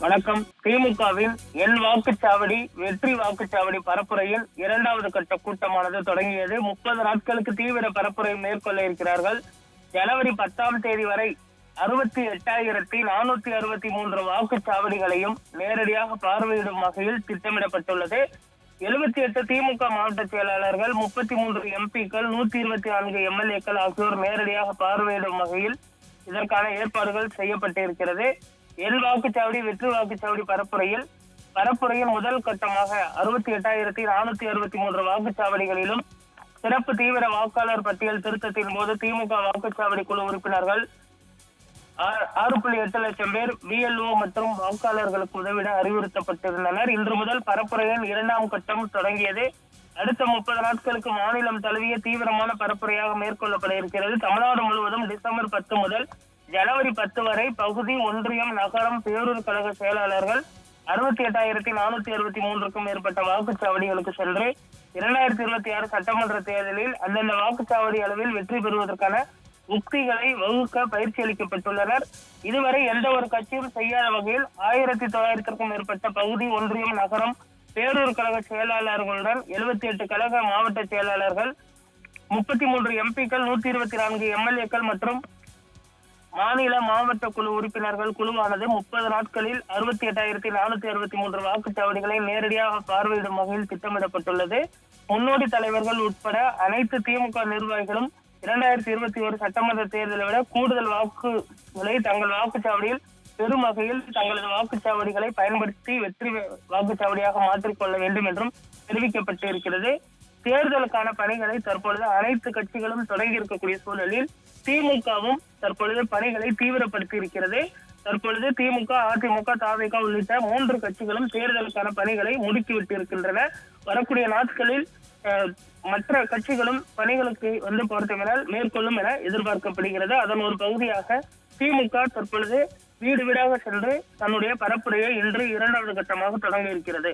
வணக்கம். திமுகவின் என் வாக்குச்சாவடி வெற்றி வாக்குச்சாவடி பரப்புரையில் இரண்டாவது கட்ட கூட்டமானது தொடங்கியது. முப்பது நாட்களுக்கு தீவிர பரப்புரை மேற்கொள்ள இருக்கிறார்கள். ஜனவரி பத்தாம் தேதி வரை அறுபத்தி எட்டாயிரத்தி நானூத்தி அறுபத்தி மூன்று வாக்குச்சாவடிகளையும் நேரடியாக பார்வையிடும் வகையில் திட்டமிடப்பட்டுள்ளது. எழுபத்தி எட்டு திமுக மாவட்ட செயலாளர்கள் முப்பத்தி மூன்று எம்பிக்கள் நூத்தி இருபத்தி நான்கு எம்எல்ஏக்கள் ஆகியோர் நேரடியாக பார்வையிடும் வகையில் இதற்கான ஏற்பாடுகள் செய்யப்பட்டிருக்கிறது. எல் வாக்குச்சாவடி வெற்றி வாக்குச்சாவடி பரப்புரையில் பரப்புரையின் முதல் கட்டமாக அறுபத்தி எட்டாயிரத்தி நானூத்தி அறுபத்தி மூன்று வாக்குச்சாவடிகளிலும் சிறப்பு தீவிர வாக்காளர் பட்டியல் திருத்தத்தின் போது திமுக வாக்குச்சாவடி குழு உறுப்பினர்கள் ஆறு புள்ளி எட்டு லட்சம் பேர் பிஎல்ஓ மற்றும் வாக்காளர்களுக்கு உதவிட அறிவுறுத்தப்பட்டிருந்தனர். இன்று முதல் பரப்புரையின் இரண்டாம் கட்டம் தொடங்கியது. அடுத்த முப்பது நாட்களுக்கு மாநிலம் தழுவிய தீவிரமான பரப்புரையாக மேற்கொள்ளப்பட இருக்கிறது. தமிழ்நாடு முழுவதும் டிசம்பர் பத்து முதல் ஜனவரி பத்து வரை பகுதி ஒன்றியம் நகரம் பேரூர் கழக செயலாளர்கள் அறுபத்தி எட்டாயிரத்தி நானூத்தி அறுபத்தி மூன்றுக்கும் மேற்பட்ட வாக்குச்சாவடிகளுக்கு சென்று இரண்டாயிரத்தி இருபத்தி ஆறு சட்டமன்ற தேர்தலில் அந்தந்த வாக்குச்சாவடி அளவில் வெற்றி பெறுவதற்கான உக்திகளை வகுக்க பயிற்சி அளிக்கப்பட்டுள்ளனர். இதுவரை எந்த ஒரு கட்சியும் செய்யாத வகையில் ஆயிரத்தி தொள்ளாயிரத்திற்கும் மேற்பட்ட பகுதி ஒன்றியம் நகரம் பேரூர் கழக செயலாளர்களுடன் எழுபத்தி எட்டு கழக மாவட்ட செயலாளர்கள் முப்பத்தி மூன்று எம்பிக்கள் நூத்தி இருபத்தி நான்கு எம்எல்ஏக்கள் மற்றும் மாநில மாவட்ட குழு உறுப்பினர்கள் குழுவானது முப்பது நாட்களில் அறுபத்தி எட்டாயிரத்தி நானூத்தி அறுபத்தி மூன்று வாக்குச்சாவடிகளை நேரடியாக பார்வையிடும் வகையில் திட்டமிடப்பட்டுள்ளது. முன்னோடி தலைவர்கள் உட்பட அனைத்து திமுக நிர்வாகிகளும் இரண்டாயிரத்தி இருபத்தி ஒரு சட்டமன்ற தேர்தலை விட கூடுதல் வாக்குகளை தங்கள் வாக்குச்சாவடியில் பெரும் வகையில் தங்களது வாக்குச்சாவடிகளை பயன்படுத்தி வெற்றி வாக்குச்சாவடியாக மாற்றிக்கொள்ள வேண்டும் என்றும் தெரிவிக்கப்பட்டிருக்கிறது. தேர்தலுக்கான பணிகளை தற்பொழுது அனைத்து கட்சிகளும் தொடங்கி இருக்கக்கூடிய சூழலில் திமுகவும் தற்பொழுது பணிகளை தீவிரப்படுத்தி இருக்கிறது. தற்பொழுது திமுக அதிமுக தாவிக உள்ளிட்ட மூன்று கட்சிகளும் தேர்தலுக்கான பணிகளை முடுக்கிவிட்டு இருக்கின்றன. வரக்கூடிய நாட்களில் அஹ், மற்ற கட்சிகளும் பணிகளுக்கு வந்து பொறுத்தவரையில் மேற்கொள்ளும் என எதிர்பார்க்கப்படுகிறது. அதன் ஒரு பகுதியாக திமுக தற்பொழுது வீடு வீடாக சென்று தன்னுடைய பரப்புரையை இன்று இரண்டாவது கட்டமாக தொடங்கி இருக்கிறது